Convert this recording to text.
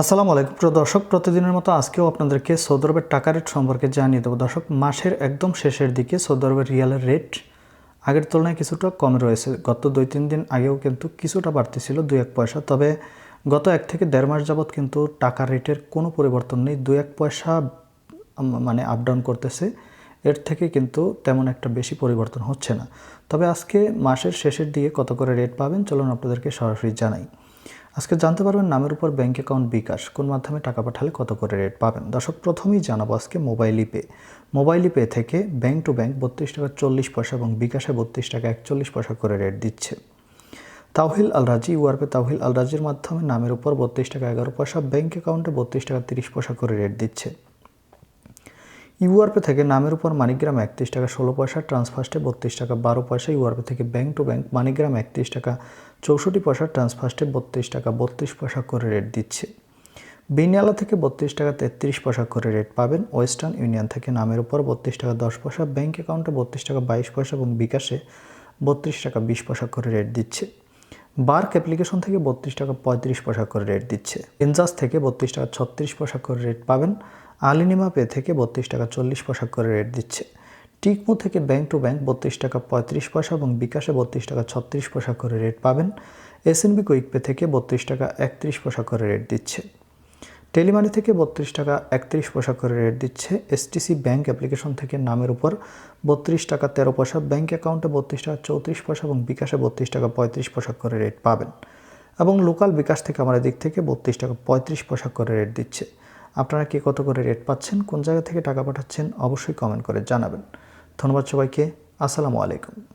আসসালামু আলাইকুম। প্রিয় দর্শক, প্রতিদিনের মতো আজকেও আপনাদেরকে সৌদি আরবের টাকা রেট সম্পর্কে জানিয়ে দেবো। দর্শক, মাসের একদম শেষের দিকে সৌদি আরবের রিয়ালের রেট আগের তুলনায় কিছুটা কমে রয়েছে। গত দুই তিন দিন আগেও কিন্তু কিছুটা বাড়তি ছিল, দুই এক পয়সা। তবে গত এক থেকে দেড় মাস যাবৎ কিন্তু টাকা রেটের কোনো পরিবর্তন নেই, দুই এক পয়সা মানে আপ ডাউন করতেছে। এর থেকে কিন্তু তেমন একটা বেশি পরিবর্তন হচ্ছে না। তবে আজকে মাসের শেষের দিকে কত করে রেট পাবেন, চলুন আপনাদেরকে সরাসরি জানাই। আজকে জানতে পারবেন নামের উপর ব্যাঙ্ক অ্যাকাউন্ট বিকাশ, কোন মাধ্যমে টাকা পাঠালে কত করে রেট পাবেন। দর্শক, প্রথমেই জানাব আজকে মোবাইল ইপে মোবাইল পে থেকে ব্যাঙ্ক টু ব্যাংক বত্রিশ টাকা চল্লিশ পয়সা এবং বিকাশে বত্রিশ টাকা একচল্লিশ পয়সা করে রেট দিচ্ছে। তাহিল আলরাজি ইউআরপে তাওহিল আল রাজির মাধ্যমে নামের উপর বত্রিশ টাকা এগারো পয়সা, ব্যাংক অ্যাকাউন্টে বত্রিশ টাকা তিরিশ পয়সা করে রেট দিচ্ছে। ইউআরপে থেকে নামের উপর মানিগ্রাম একত্রিশ টাকা ষোলো পয়সা, ট্রান্সফার্স্টে বত্রিশ টাকা বারো পয়সা, ইউআরপে থেকে ব্যাংক টু ব্যাংক মানিগ্রাম একত্রিশ টাকা চৌষট্টি পয়সা, ট্রান্সফার্স্টে বত্রিশ টাকা বত্রিশ পয়সা করে রেট দিচ্ছে। বিনিয়ালা থেকে বত্রিশ টাকা তেত্রিশ পয়সা করে রেট পাবেন। ওয়েস্টার্ন ইউনিয়ন থেকে নামের উপর বত্রিশ টাকা দশ পয়সা ব্যাঙ্ক অ্যাকাউন্টে বত্রিশ টাকা বাইশ পয়সা এবং বিকাশে বত্রিশ টাকা বিশ পয়সা করে রেট দিচ্ছে। বার্ক অ্যাপ্লিকেশন থেকে বত্রিশ টাকা পঁয়ত্রিশ পয়সা করে রেট দিচ্ছে। এনজাস থেকে বত্রিশ টাকা ছত্রিশ পয়সা করে রেট পাবেন। আলিনিমা পে থেকে বত্রিশ টাকা চল্লিশ পয়সা করে রেট দিচ্ছে। টিকমো থেকে ব্যাংক টু ব্যাংক বত্রিশ টাকা পঁয়ত্রিশ পয়সা এবং বিকাশে বত্রিশ টাকা ছত্রিশ পয়সা করে রেট পাবেন। এসএনবি কুইক পে থেকে বত্রিশ টাকা একত্রিশ পয়সা করে রেট দিচ্ছে। টেলিমানি থেকে বত্রিশ টাকা একত্রিশ পয়সা করে রেট দিচ্ছে। এসটিসি ব্যাংক অ্যাপ্লিকেশন থেকে নামের উপর বত্রিশ টাকা তেরো পয়সা ব্যাংক অ্যাকাউন্টে বত্রিশ টাকা চৌত্রিশ পয়সা এবং বিকাশে বত্রিশ টাকা পঁয়ত্রিশ পয়সা করে রেট পাবেন। এবং লোকাল বিকাশ থেকে আমাদের দিক থেকে বত্রিশ টাকা পঁয়ত্রিশ পয়সা করে রেট দিচ্ছে। আপনারা কে কত করে রেট পাচ্ছেন, কোন জায়গা থেকে টাকা পাঠাচ্ছেন, অবশ্যই কমেন্ট করে জানাবেন। ধন্যবাদ সবাইকে, আসসালামু আলাইকুম।